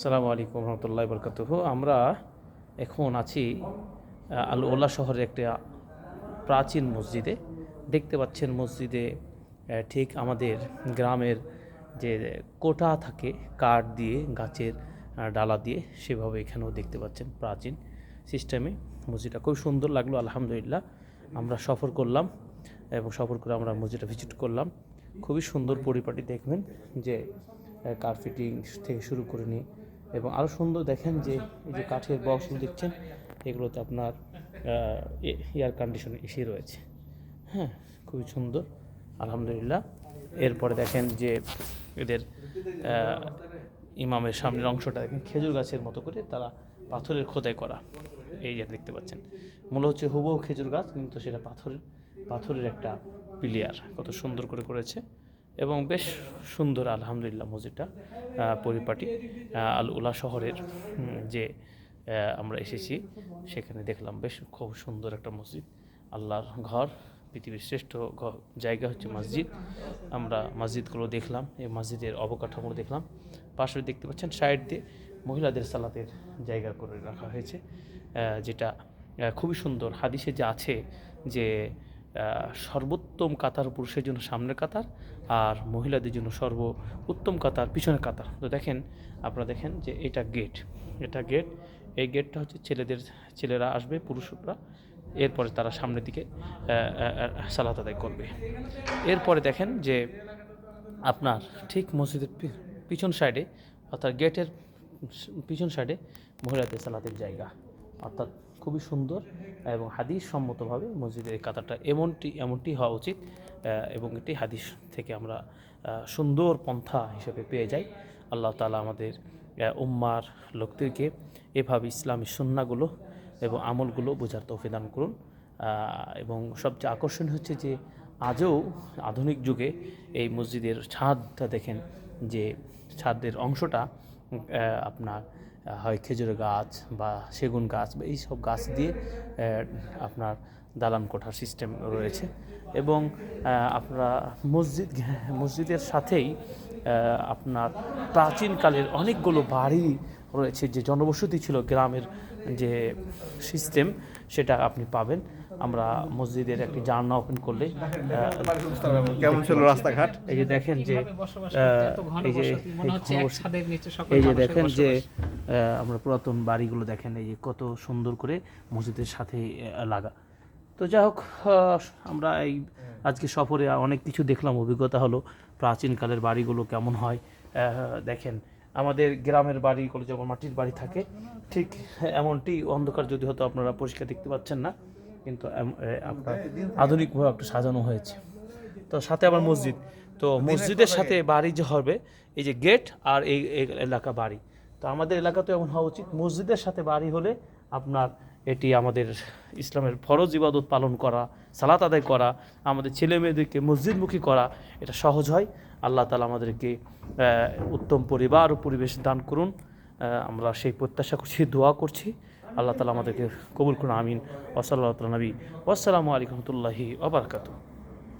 আসসালামু আলাইকুম রহমতুল্লাহ বরকাত আমরা এখন আছি আল ওলা শহরের একটা প্রাচীন মসজিদে। দেখতে পাচ্ছেন মসজিদে ঠিক আমাদের গ্রামের যে কোটা থাকে, কাঠ দিয়ে, গাছের ডালা দিয়ে, সেভাবে এখানেও দেখতে পাচ্ছেন প্রাচীন সিস্টেমে। মসজিদটা খুব সুন্দর লাগল, আলহামদুলিল্লাহ। আমরা সফর করলাম এবং সফর করে আমরা মসজিদটা ভিজিট করলাম। খুবই সুন্দর পরিপাটি দেখবেন যে কার্পেটিং থেকে শুরু করে নিয়ে এবং আরও সুন্দর দেখেন যে এই যে কাঠের বক্সগুলো দেখছেন, এগুলোতে আপনার এয়ার কন্ডিশন এসি রয়েছে। হ্যাঁ খুবই সুন্দর, আলহামদুলিল্লাহ। এরপরে দেখেন যে এদের ইমামের সামনের অংশটা দেখেন, খেজুর গাছের মতো করে তারা পাথরের খোদাই করা। এই যে দেখতে পাচ্ছেন, মূল হচ্ছে হুবহু খেজুর গাছ, কিন্তু সেটা পাথরের পাথরের একটা পিলিয়ার, কত সুন্দর করে করেছে। এবং বেশ সুন্দর, আলহামদুলিল্লাহ, মসজিদটা পরিপাটি আল উলা শহরের যে আমরা এসেছি, সেখানে দেখলাম বেশ খুব সুন্দর একটা মসজিদ। আল্লাহর ঘর, পৃথিবীর শ্রেষ্ঠ জায়গা হচ্ছে মসজিদ। আমরা মসজিদগুলো দেখলাম, এই মসজিদের অবকাঠামো দেখলাম। পাশে দেখতে পাচ্ছেন, সাইড দিয়ে মহিলাদের সালাতের জায়গা করে রাখা হয়েছে যেটা খুবই সুন্দর। হাদিসে যে আছে যে সর্বোত্তম কাতার পুরুষের জন্য সামনের কাতার আর মহিলাদের জন্য সর্ব উত্তম কাতার পিছনের কাতার। তো দেখেন, আপনারা দেখেন যে এটা গেট এটা গেট এই গেটটা হচ্ছে ছেলেদের, ছেলেরা আসবে, পুরুষরা, এরপরে তারা সামনের দিকে সালাত আদায় করবে। এরপরে দেখেন যে আপনার ঠিক মসজিদের পিছন সাইডে অর্থাৎ গেটের পিছন সাইডে মহিলাদের সালাতের জায়গা, অর্থাৎ খুবই সুন্দর এবং হাদিস সম্মতভাবে মসজিদের এই কাতারটা এমনটি এমনটি হওয়া উচিত এবং এটি হাদিস থেকে আমরা সুন্দর পন্থা হিসেবে পেয়ে যাই। আল্লাহ তালা আমাদের উম্মার লোকদেরকে এভাবে ইসলামী সুন্নাগুলো এবং আমলগুলো বোঝার তৌফিক দান করুন। এবং সবচেয়ে আকর্ষণ হচ্ছে যে আজও আধুনিক যুগে এই মসজিদের ছাদটা দেখেন যে ছাদের অংশটা আপনার হয় খেজুর গাছ বা সেগুন গাছ বা এইসব গাছ দিয়ে আপনার দালান কোঠার সিস্টেম রয়েছে। এবং আপনারা মসজিদ, মসজিদের সাথেই আপনার প্রাচীনকালের অনেকগুলো বাড়ি রয়েছে, যে জনবসতি ছিল গ্রামের যে সিস্টেম সেটা আপনি পাবেন। আমরা মসজিদের একটি জানলা ওপেন করলে কেমন ছিল রাস্তাঘাট? এই যে দেখেন যে এই যে এই হচ্ছে এক ঘনবসতি- ছাদের নিচে সকল এই যে দেখেন যে আমরা পুরাতন বাড়িগুলো দেখেন এই যে কত সুন্দর করে মসজিদের সাথে লাগা। তো যাই হোক আমরা এই আজকে সফরে অনেক কিছু দেখলাম অভিজ্ঞতা হলো প্রাচীনকালের বাড়িগুলো কেমন হয় দেখেন। আমাদের গ্রামের বাড়িগুলো যেমন মাটির বাড়ি থাকে ঠিক এমনটি অন্ধকার যদি হতো আপনারা পরিষ্কার দেখতে পাচ্ছেন না। কিন্তু আপনার আধুনিকভাবে একটু সাজানো হয়েছে। তো সাথে আবার মসজিদ। তো মসজিদের সাথে বাড়ি যে হবে এই যে গেট আর এই এলাকা বাড়ি। তো আমাদের এলাকাতে এমন হওয়া উচিত মসজিদের সাথে বাড়ি হলে আপনার এটি আমাদের ইসলামের ফরজ ইবাদত পালন করা সালাত আদায় করা আমাদের ছেলে মেয়েদেরকে মসজিদমুখী করা এটা সহজ হয়। আল্লাহ তালা আমাদেরকে উত্তম পরিবার ও পরিবেশ দান করুন। আমরা সেই প্রত্যাশা করছি দোয়া করছি। আল্লাহ তালা আমাদেরকে কবুল করুন আমিন ওসল্লাহ নবী আসসালামু আলাইকুম রহমতুল্লাহি ওবরকাতু